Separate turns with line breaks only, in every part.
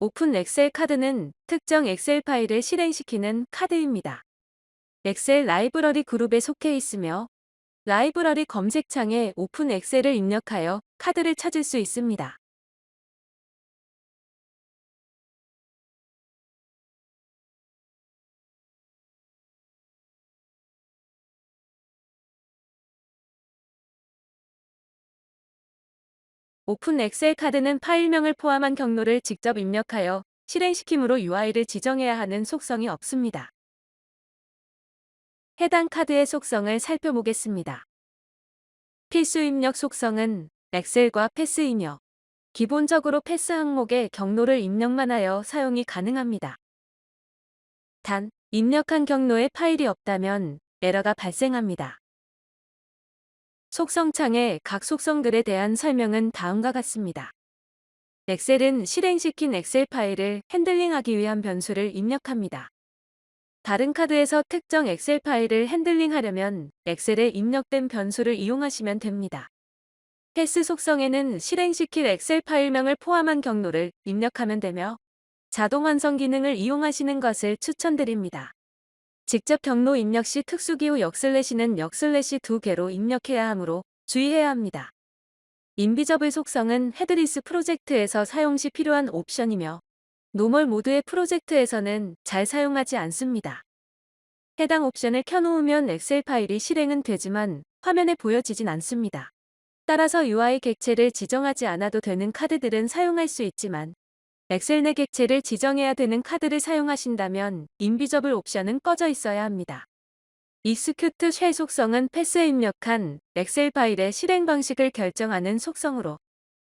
오픈 엑셀 카드는 특정 엑셀 파일을 실행시키는 카드입니다. 엑셀 라이브러리 그룹에 속해 있으며 라이브러리 검색창에 오픈 엑셀을 입력하여 카드를 찾을 수 있습니다. 오픈 엑셀 카드는 파일명을 포함한 경로를 직접 입력하여 실행시킴으로 UI를 지정해야 하는 속성이 없습니다. 해당 카드의 속성을 살펴보겠습니다. 필수 입력 속성은 엑셀과 패스이며 기본적으로 패스 항목에 경로를 입력만 하여 사용이 가능합니다. 단, 입력한 경로에 파일이 없다면 에러가 발생합니다. 속성창의 각 속성들에 대한 설명은 다음과 같습니다. 엑셀은 실행시킨 엑셀 파일을 핸들링하기 위한 변수를 입력합니다. 다른 카드에서 특정 엑셀 파일을 핸들링하려면 엑셀에 입력된 변수를 이용하시면 됩니다. 패스 속성에는 실행시킬 엑셀 파일명을 포함한 경로를 입력하면 되며 자동 완성 기능을 이용하시는 것을 추천드립니다. 직접 경로 입력 시 특수기호 역슬래시는 역슬래시 두 개로 입력해야 하므로 주의해야 합니다. 인비저블 속성은 헤드리스 프로젝트에서 사용 시 필요한 옵션이며 노멀 모드의 프로젝트에서는 잘 사용하지 않습니다. 해당 옵션을 켜놓으면 엑셀 파일이 실행은 되지만 화면에 보여지진 않습니다. 따라서 UI 객체를 지정하지 않아도 되는 카드들은 사용할 수 있지만 엑셀 내 객체를 지정해야 되는 카드를 사용하신다면 인비저블 옵션은 꺼져 있어야 합니다. 익스큐트 쉘 속성은 패스에 입력한 엑셀 파일의 실행 방식을 결정하는 속성으로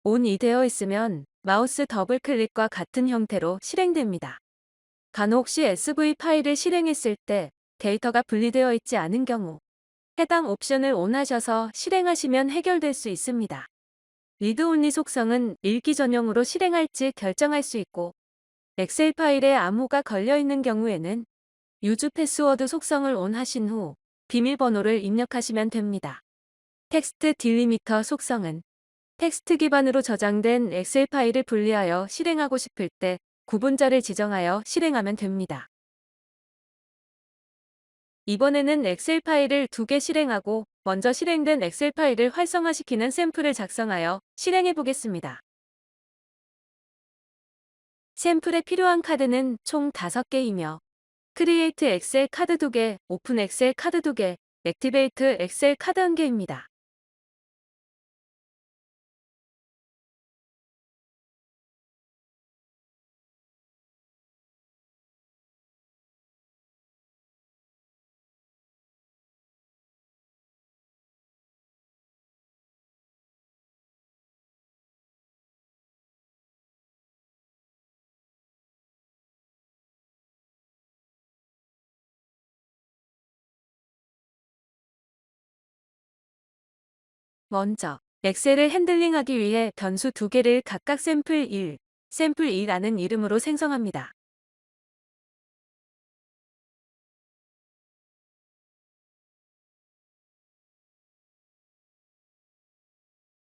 온이 되어 있으면 마우스 더블 클릭과 같은 형태로 실행됩니다. 간혹 CSV 파일을 실행했을 때 데이터가 분리되어 있지 않은 경우 해당 옵션을 온하셔서 실행하시면 해결될 수 있습니다. 리드온리 속성은 읽기 전용으로 실행할지 결정할 수 있고 엑셀 파일에 암호가 걸려있는 경우에는 유즈 패스워드 속성을 온 하신 후 비밀번호를 입력하시면 됩니다. 텍스트 딜리미터 속성은 텍스트 기반으로 저장된 엑셀 파일을 분리하여 실행하고 싶을 때 구분자를 지정하여 실행하면 됩니다. 이번에는 엑셀 파일을 두 개 실행하고 먼저 실행된 엑셀 파일을 활성화시키는 샘플을 작성하여 실행해 보겠습니다. 샘플에 필요한 카드는 총 5개이며 크리에이트 엑셀 카드 2개, 오픈 엑셀 카드 2개, 액티베이트 엑셀 카드 1개입니다. 먼저 엑셀을 핸들링하기 위해 변수 두 개를 각각 샘플 1, 샘플 2라는 이름으로 생성합니다.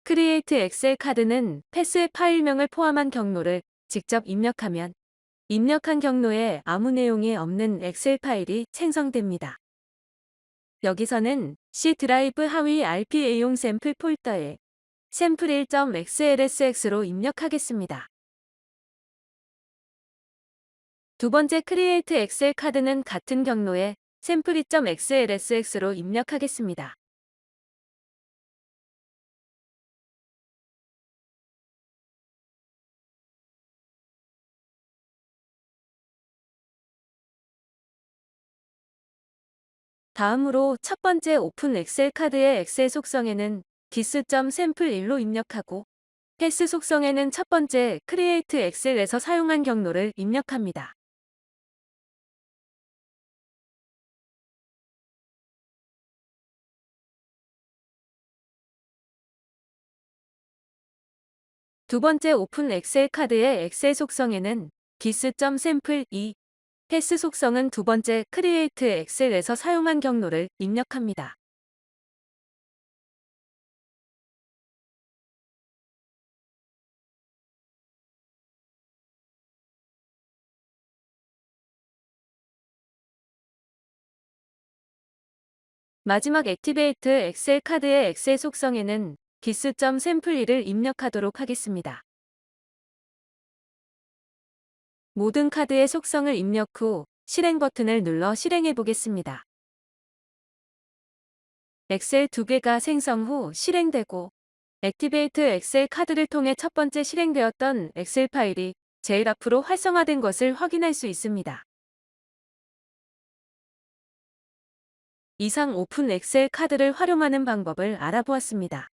크리에이트 엑셀 카드는 패스의 파일명을 포함한 경로를 직접 입력하면 입력한 경로에 아무 내용이 없는 엑셀 파일이 생성됩니다. 여기서는 C 드라이브 하위 RPA용 샘플 폴더에 샘플 1.xlsx로 입력하겠습니다. 두 번째 크리에이트 엑셀 카드는 같은 경로에 샘플 2.xlsx로 입력하겠습니다. 다음으로 첫 번째 오픈 엑셀 카드의 엑셀 속성에는 dis.sample1로 입력하고 패스 속성에는 첫 번째 create 엑셀에서 사용한 경로를 입력합니다. 두 번째 오픈 엑셀 카드의 엑셀 속성에는 dis.sample2 패스 속성은 두 번째 크리에이트 엑셀에서 사용한 경로를 입력합니다. 마지막 액티베이트 엑셀 카드의 엑셀 속성에는 기스.샘플1을 입력하도록 하겠습니다. 모든 카드의 속성을 입력 후 실행 버튼을 눌러 실행해 보겠습니다. 엑셀 두 개가 생성 후 실행되고 액티베이트 엑셀 카드를 통해 첫 번째 실행되었던 엑셀 파일이 제일 앞으로 활성화된 것을 확인할 수 있습니다. 이상 오픈 엑셀 카드를 활용하는 방법을 알아보았습니다.